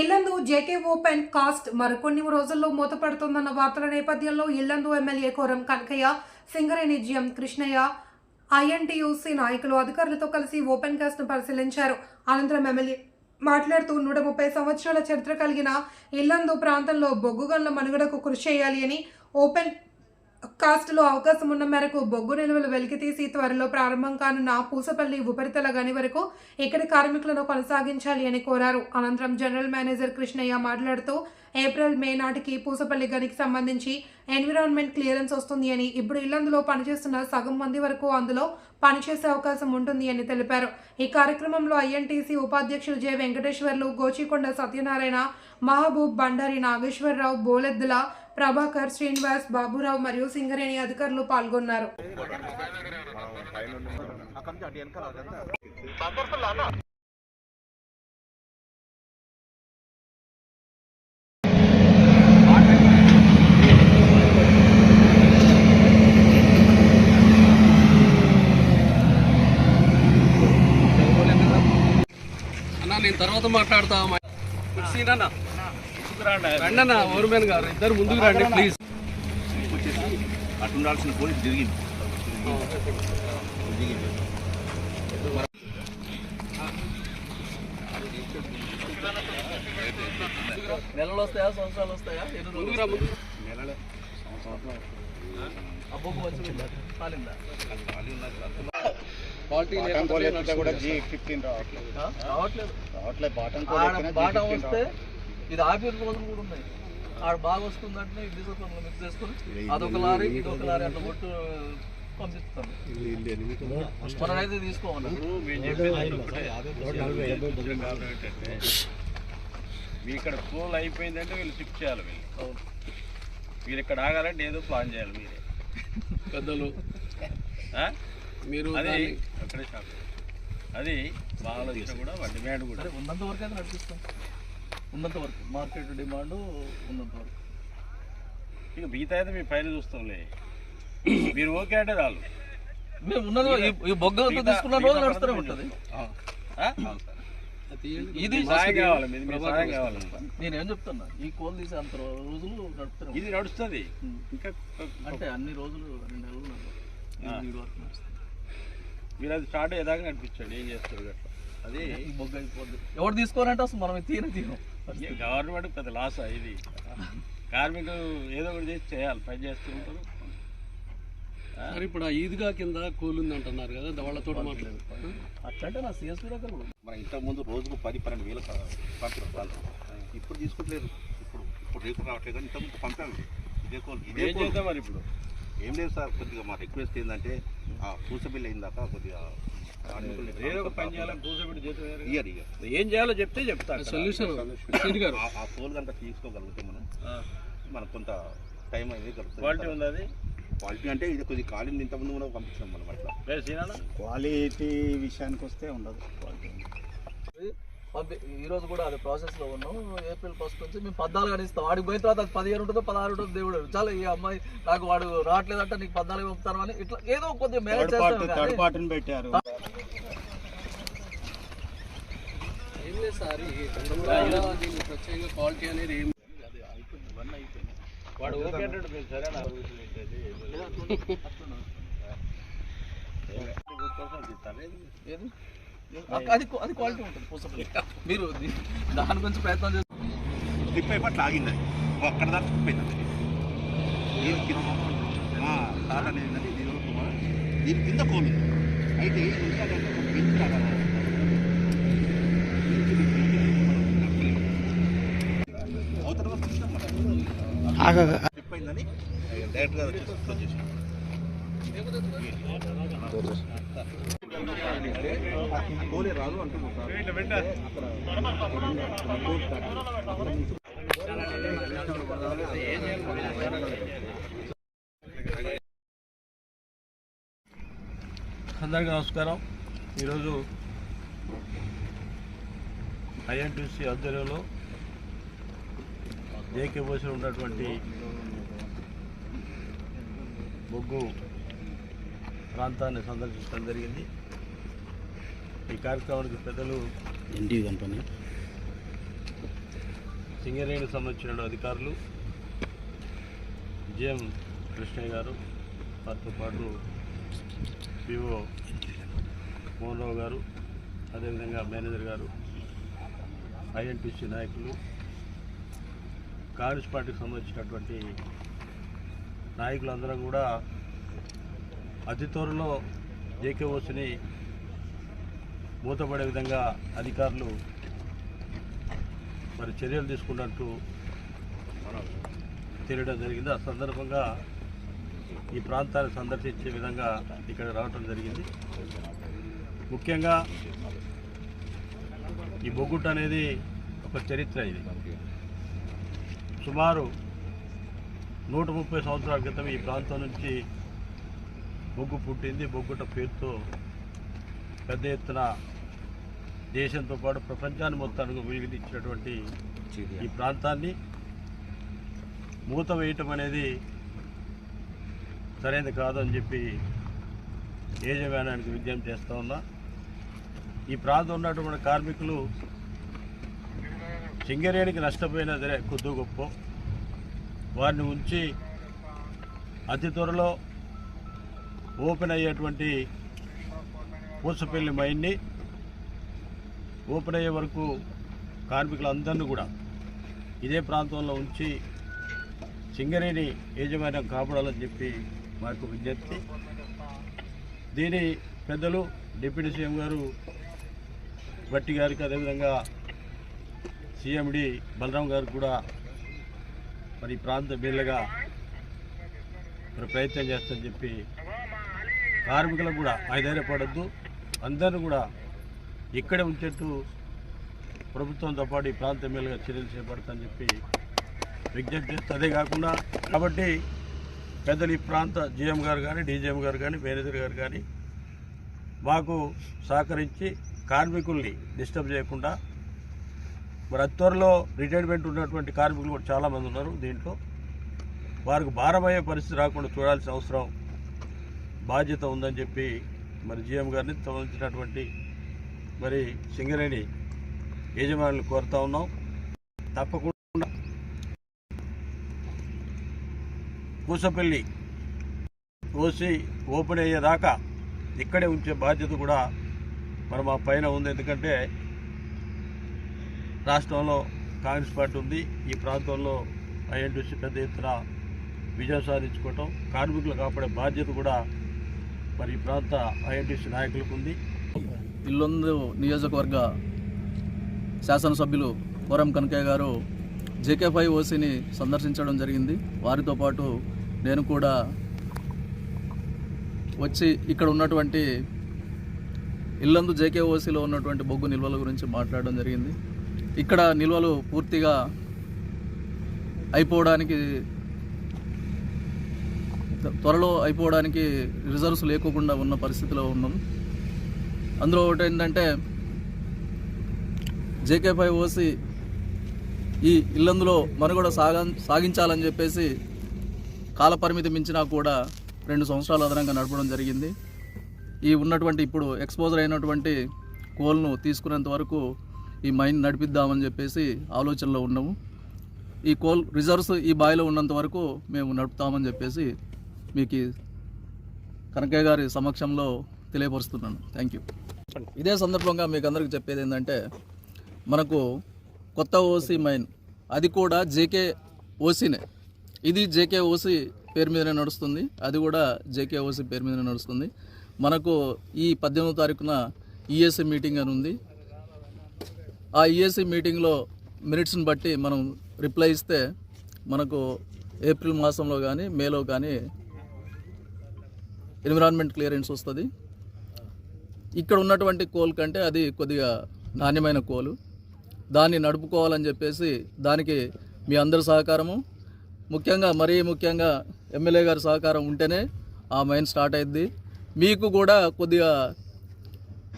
Yellandu JK open cast మరికొన్ని రోజుల్లో మూతపడుతుందన్న వార్తల నేపథ్యంలో Illandu MLA Koram Kanakayya Singareni GM Krishnayya INTUC నాయకులు అధికారులతో కలిసి ఓపెన్ కాస్ట్ను పరిశీలించారు. అనంతరం ఎమ్మెల్యే మాట్లాడుతూ నూట ముప్పై సంవత్సరాల చరిత్ర కలిగిన ఇల్లందు ప్రాంతంలో బొగ్గుగన్ల మనుగడకు కృషి చేయాలి అని ఓపెన్ కాస్టులో అవకాశం ఉన్న మేరకు బొగ్గు నిల్వలు వెలికితీసి త్వరలో ప్రారంభం కానున్న పూసపల్లి ఉపరితల గని వరకు ఇక్కడి కార్మికులను కొనసాగించాలి అని కోరారు. అనంతరం జనరల్ మేనేజర్ కృష్ణయ్య మాట్లాడుతూ ఏప్రిల్ మే నాటికి పూసపల్లి గనికి సంబంధించి ఎన్విరాన్మెంట్ క్లియరెన్స్ వస్తుంది అని ఇప్పుడు ఇల్లందులో పనిచేస్తున్న సగం మంది వరకు అందులో పనిచేసే అవకాశం ఉంటుంది అని తెలిపారు. ఈ కార్యక్రమంలో ఐఎన్టీసీ ఉపాధ్యక్షులు జె వెంకటేశ్వర్లు గోచికొండ సత్యనారాయణ మహబూబ్ బండారి నాగేశ్వరరావు బోలెద్దుల ప్రభాకర్ శ్రీనివాస్ బాబురావు మరియు సింగరేణి అధికారులు పాల్గొన్నారు అన్న నేను తర్వాత మాట్లాడతా. సీనన్న రండి అన్న ఓర్మేన్ గారు. ఇద్దరు ముందుకు రండి ప్లీజ్ వచ్చేసి అటు ఉండాల్సిన పోలీస్ తిరిగింది నెలలు వస్తాయా సంవత్సరాలు వస్తాయా? నెలలే ఎత్తితే కూడా జీ ఫిఫ్టీన్? రావట్లేదు రావట్లేదు. బాటం కోల్ ఆడ ఎత్తినా బాట G15 వస్తే. ఇది ఆపేరు రోజులు కూడా ఉన్నాయి. ఆడ బాగా వస్తుందంటే ఇది తీసుకొని మిక్స్ చేసుకొని అదొక లారీ ఇదొక లారీ అట్లా కొట్టు పంపిస్తాను. మనమైతే తీసుకోమన్నా. మీ ఇక్కడ కూల్ అయిపోయిందంటే వీళ్ళు షిఫ్ట్ చేయాలి వీళ్ళు. మీరు ఇక్కడ ఆగాలంటే ఏదో ప్లాన్ చేయాలి మీరే. పెద్దలు? మీరు అది అక్కడే షాప్ అది బాగా కూడా డిమాండ్ కూడా. ఉన్నంత వరకు అయితే నడిపిస్తాం. ఉన్నంత వరకు. మార్కెట్ డిమాండ్ ఉన్నంత వరకు. ఇక మిగతా అయితే మీ పైన చూస్తాంలే. మీరు ఓకే అంటే రాళ్ళు మేము ఉన్నది ఈ- బొగ్గలతో తీసుకున్న రోజు నడుస్తూనే ఉంటుంది. ఆ? అవును సార్. ఇది సాయం కావాలి మీది మీ సాయం కావాలి. నేనేం చెప్తున్నా ఈ కోల్ తీసే అంత రోజులు నడుస్తూనే ఉంటుంది. ఇది నడుస్తుంది. ఇంకా అంటే అన్ని రోజులు రెండు నెలలు వరకు నడుస్తుంది. మీరు అది స్టార్ట్ అయ్యేదాకా నడిపించండి ఏం చేస్తారు అది బొగ్గ అయిపోద్ది. ఎవరు తీసుకోరంటే అసలు మనం ఇది తీనే తీయం గవర్నమెంట్ పెద్ద లాస్ ఇది. కార్మికులు ఏదో ఒకటి చేసి చేయాలి పని చేస్తూ ఉంటారు. మరి ఇప్పుడు ఆ ఈద్గా కింద కూలింది అంటున్నారు కదా వాళ్ళతో మాట్లాడు అట్లంటే నా సిఎస్పీ దగ్గర కూడా. మన ఇంతకు ముందు రోజుకు పది పన్నెండు వేలు పంపిన వాళ్ళు. ఇప్పుడు తీసుకుంటలేరు ఇప్పుడు ఇప్పుడు రేపు రావట్లేదు కానీ ఇంతకుముందు పంపాము ఇదే కోల్ ఇదే చేద్దాం మరి ఇప్పుడు? ఏం లేదు సార్ కొద్దిగా మా రిక్వెస్ట్ ఏంటంటే ఆ పూస బిల్ అయిందాక కొద్దిగా ఏం చేయాలో చెప్తే చెప్తాను సొల్యూషన్ ఆ- కోల్ కనుక తీసుకోగలిగితే మనం మనకు కొంత టైం అనేది క్వాలిటీ ఉంది అది? క్వాలిటీ అంటే ఇది కొద్దిగా కాలింది ఇంతకుముందు కూడా పంపించాం మనం అట్లా. క్వాలిటీ విషయానికి వస్తే ఉండదు. క్వాలిటీ పంపి ఈ రోజు కూడా అది ప్రాసెస్లో ఉన్నాం ఏప్రిల్ ఫస్ట్ నుంచి మేము పద్నాలుగు అని ఇస్తాం వాడికి పోయిన తర్వాత అది పదిహేను ఉంటుందో పదహారు ఉంటుందో దేవుడు. చాలా ఈ అమ్మాయి నాకు వాడు రావట్లేదంటే నీకు పద్నాలుగు పంపుతాను అని ఇట్లా ఏదో కొద్దిగా మేనేజ్ థర్డ్ పార్ట్ చేస్తాం థర్డ్ కానీ పార్టీని పెట్టారు ఏం లేదు సార్ అనేది ఏం వాడు ఓకే అంటాడు మీరు సరేనా ఏది? అది అది క్వాలిటీ ఉంటుంది పూసపల్లి మీరు దాని గురించి ప్రయత్నం చేస్తారు స్లిప్ అయిపోయి లాగింది అది. అక్కడ దాకా స్లిప్ అయింది దీని కింద ఆ, తాట అనేది దీని వరకు దీని కింద కోలు. అయితే బెంచ్ లాగా అవతల మనం. స్లిప్ అయిందని డైరెక్ట్గా రాదు అంటున్నారు అందరికీ నమస్కారం. ఈరోజు ఐఎన్టీసీ ఆధ్వర్యంలో జేకే బోసులు ఉన్నటువంటి బొగ్గు ప్రాంతాన్ని సందర్శించడం జరిగింది. ఈ కార్యక్రమానికి పెద్దలు ఎన్టీ కంపెనీ. సింగరేణికి సంబంధించిన అధికారులు జిఎం కృష్ణయ్య గారు వారితో పాటు వివో మోహన్ రావు గారు అదేవిధంగా మేనేజర్ గారు ఐఎన్టీసీ నాయకులు కాంగ్రెస్ పార్టీకి సంబంధించినటువంటి నాయకులందరం కూడా అతి త్వరలో జేకేఓసిని మూతపడే విధంగా అధికారులు మరి చర్యలు తీసుకున్నట్టు తెలియడం జరిగింది. ఆ సందర్భంగా ఈ ప్రాంతాన్ని సందర్శించే విధంగా ఇక్కడ రావటం జరిగింది. ముఖ్యంగా ఈ బొగ్గుట్ అనేది ఒక చరిత్ర ఇది. సుమారు నూట ముప్పై సంవత్సరాల క్రితం ఈ ప్రాంతం నుంచి బొగ్గు పుట్టింది. బొగ్గుట పేరుతో పెద్ద ఎత్తున దేశంతో పాటు ప్రపంచాన్ని మొత్తానికి వెలిగించినటువంటి ఈ ప్రాంతాన్ని మూత వేయటం అనేది సరైనది కాదు అని చెప్పి యాజమాన్యానికి విజ్ఞప్తి చేస్తూ ఉన్నా. ఈ ప్రాంతం ఉన్నటువంటి కార్మికులు సింగరేణికి నష్టపోయిన సరే కొద్ది గొప్ప. వారిని ఉంచి అతి త్వరలో ఓపెన్ అయ్యేటువంటి పూసపల్లి మైన్ని ఓపెన్ అయ్యే వరకు కార్మికులందరినీ కూడా ఇదే ప్రాంతంలో ఉంచి సింగరేణి యాజమాన్యం కాపాడాలని చెప్పి మాకు విజ్ఞప్తి. దీని పెద్దలు డిప్యూటీ సీఎం గారు భట్టి గారికి అదేవిధంగా సీఎండి బలరాం గారు కూడా మరి ప్రాంత బిల్లగా మరి ప్రయత్నం చేస్తామని చెప్పి కార్మికులకు కూడా ఐధైర్యపడద్దు అందరిని కూడా ఇక్కడే ఉంచేట్టు ప్రభుత్వంతో పాటు ఈ ప్రాంత ఎమ్మెల్యేగా చర్యలు చేపడతామని చెప్పి విజ్ఞప్తి చేస్తే అదే కాకుండా కాబట్టి పెద్దలు ఈ ప్రాంత జిఎం గారు కానీ డీజీఎం గారు కానీ మేనేజర్ గారు కానీ మాకు సహకరించి కార్మికుల్ని డిస్టర్బ్ చేయకుండా మరి అతి త్వరలో రిటైర్మెంట్ ఉన్నటువంటి కార్మికులు కూడా చాలామంది ఉన్నారు దీంట్లో. వారికి భారమయ్యే పరిస్థితి రాకుండా చూడాల్సిన అవసరం బాధ్యత ఉందని చెప్పి మరి జీఎం గారిని సంబంధించినటువంటి మరి సింగరేణి యజమానులు కోరుతా ఉన్నాం. తప్పకుండా కూసపల్లి ఓసి ఓపెన్ అయ్యేదాకా ఇక్కడే ఉంచే బాధ్యత కూడా మరి మా పైన ఉంది. ఎందుకంటే రాష్ట్రంలో కాంగ్రెస్ పార్టీ ఉంది. ఈ ప్రాంతంలో ఐఎన్టీసీ పెద్ద ఎత్తున విజయం సాధించుకోవటం కార్మికులు కాపాడే బాధ్యత కూడా మరి ఈ ప్రాంత ఐఎన్టీసీ నాయకులకు ఉంది. ఇల్లొందు నియోజకవర్గ శాసనసభ్యులు కోరం కనకయ్య గారు జేకే ఫైవ్ ఓసీని సందర్శించడం జరిగింది. వారితో పాటు నేను కూడా వచ్చి ఇక్కడ ఉన్నటువంటి ఇల్లందు జేకే ఓసీలో ఉన్నటువంటి బొగ్గు నిల్వల గురించి మాట్లాడడం జరిగింది. ఇక్కడ నిల్వలు పూర్తిగా అయిపోవడానికి త్వరలో అయిపోవడానికి రిజర్వ్స్ లేకోకుండా ఉన్న పరిస్థితిలో ఉన్నాం. అందులో ఒకటి ఏంటంటే జేకే ఫైవ్ ఓసి ఈ ఇల్లందులో మనుగడ సాగా సాగించాలని చెప్పేసి కాలపరిమితి మించినా కూడా రెండు సంవత్సరాలు అదనంగా నడపడం జరిగింది. ఈ ఉన్నటువంటి ఇప్పుడు ఎక్స్పోజర్ అయినటువంటి కోల్ను తీసుకునేంత వరకు ఈ మైన్ నడిపిద్దామని చెప్పేసి ఆలోచనలో ఉన్నాము. ఈ కోల్ రిజర్వ్స్ ఈ బాయిలో ఉన్నంత వరకు మేము నడుపుతామని చెప్పేసి మీకు కనకయ్య గారి సమక్షంలో తెలియపరుస్తున్నాను. థ్యాంక్ యూ ఇదే సందర్భంగా మీకు అందరికి చెప్పేది ఏంటంటే మనకు కొత్త ఓసీ మైన్ అది కూడా జేకే ఓసీనే ఇది జేకే ఓసీ పేరు మీదనే నడుస్తుంది అది కూడా జేకే ఓసీ పేరు మీదనే నడుస్తుంది. మనకు ఈ పద్దెనిమిదో తారీఖున ఈఎస్సీ మీటింగ్ అని ఉంది. ఆ ఈఎస్సీ మీటింగ్లో మెరిట్స్ని బట్టి మనం రిప్లై ఇస్తే మనకు ఏప్రిల్ మాసంలో కానీ మేలో కానీ ఎన్విరాన్మెంట్ క్లియరెన్స్ వస్తుంది. ఇక్కడ ఉన్నటువంటి కోల్ కంటే అది కొద్దిగా నాణ్యమైన కోలు. దాన్ని నడుపుకోవాలని చెప్పేసి దానికి మీ అందరి సహకారము. ముఖ్యంగా మరీ ముఖ్యంగా ఎమ్మెల్యే గారి సహకారం ఉంటేనే ఆ మైన్ స్టార్ట్ అయింది మీకు కూడా కొద్దిగా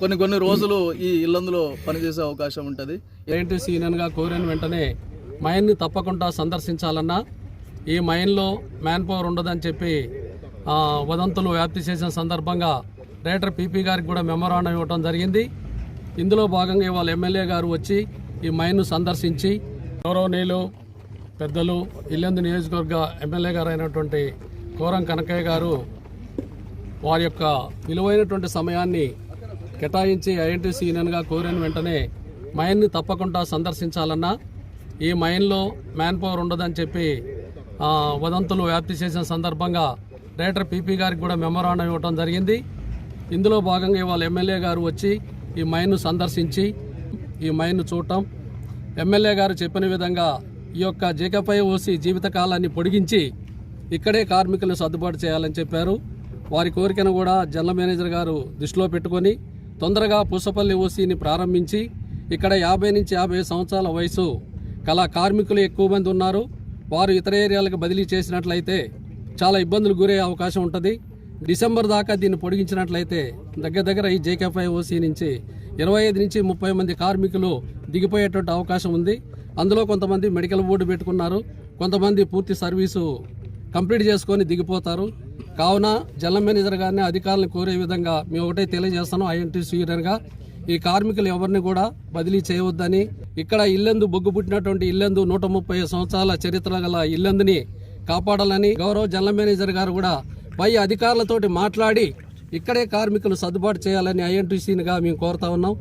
కొన్ని కొన్ని రోజులు ఈ ఇల్లందులో పనిచేసే అవకాశం ఉంటుంది. ఏంటి సీనియర్గా కోరిన వెంటనే మైన్ని తప్పకుండా సందర్శించాలన్నా ఈ మైన్లో మ్యాన్ పవర్ ఉండదని చెప్పి వదంతులు వ్యాప్తి చేసిన సందర్భంగా డైరెక్టర్ పీపీ గారికి కూడా మెమోరాండం ఇవ్వడం జరిగింది. ఇందులో భాగంగా ఇవాళ ఎమ్మెల్యే గారు వచ్చి ఈ మైన్ను సందర్శించి గౌరవనీయులు పెద్దలు ఇల్లెందు నియోజకవర్గ ఎమ్మెల్యే గారు అయినటువంటి కోరం కనకయ్య గారు వారి యొక్క విలువైనటువంటి సమయాన్ని కేటాయించి ఐఎన్టీసీ యూనియన్గా కోరిన వెంటనే మైన్ని తప్పకుండా సందర్శించాలన్నా ఈ మైన్లో మ్యాన్ పవర్ ఉండదని చెప్పి వదంతులు వ్యాప్తి చేసిన సందర్భంగా డైరెక్టర్ పీపీ గారికి కూడా మెమోరాండం ఇవ్వడం జరిగింది. ఇందులో భాగంగా ఇవాళ ఎమ్మెల్యే గారు వచ్చి ఈ మైన్ను సందర్శించి ఈ మైన్ను చూడటం. ఎమ్మెల్యే గారు చెప్పిన విధంగా ఈ యొక్క జేకపై ఓసి జీవితకాలాన్ని పొడిగించి ఇక్కడే కార్మికులను సర్దుబాటు చేయాలని చెప్పారు. వారి కోరికను కూడా జనరల్ మేనేజర్ గారు దృష్టిలో పెట్టుకొని తొందరగా పూసపల్లి ఓసీని ప్రారంభించి ఇక్కడ యాభై నుంచి యాభై సంవత్సరాల వయసు కళా కార్మికులు ఎక్కువ మంది ఉన్నారు. వారు ఇతర ఏరియాలకు బదిలీ చేసినట్లయితే చాలా ఇబ్బందులు గురే అవకాశం ఉంటుంది. డిసెంబర్ దాకా దీన్ని పొడిగించినట్లయితే దగ్గర దగ్గర ఈ జేకేఫ్ఐఓసీ నుంచి ఇరవై ఐదు నుంచి ముప్పై మంది కార్మికులు దిగిపోయేటువంటి అవకాశం ఉంది. అందులో కొంతమంది మెడికల్ బోర్డు పెట్టుకున్నారు. కొంతమంది పూర్తి సర్వీసు కంప్లీట్ చేసుకొని దిగిపోతారు. కావున జనరల్ మేనేజర్ గారిని అధికారులను కోరే విధంగా మేము ఒకటే తెలియజేస్తాను. ఐఎన్టీసీ యూనియన్గా ఈ కార్మికులు ఎవరిని కూడా బదిలీ చేయవద్దని. ఇక్కడ ఇల్లెందు బొగ్గు పుట్టినటువంటి ఇల్లెందు నూట ముప్పై సంవత్సరాల చరిత్ర గల ఇల్లెందుని కాపాడాలని గౌరవ జనరల్ మేనేజర్ గారు కూడా పై అధికారులతోటి మాట్లాడి ఇక్కడే కార్మికులు సర్దుబాటు చేయాలని ఐఎన్టీసీనిగా మేము కోరుతా ఉన్నాం.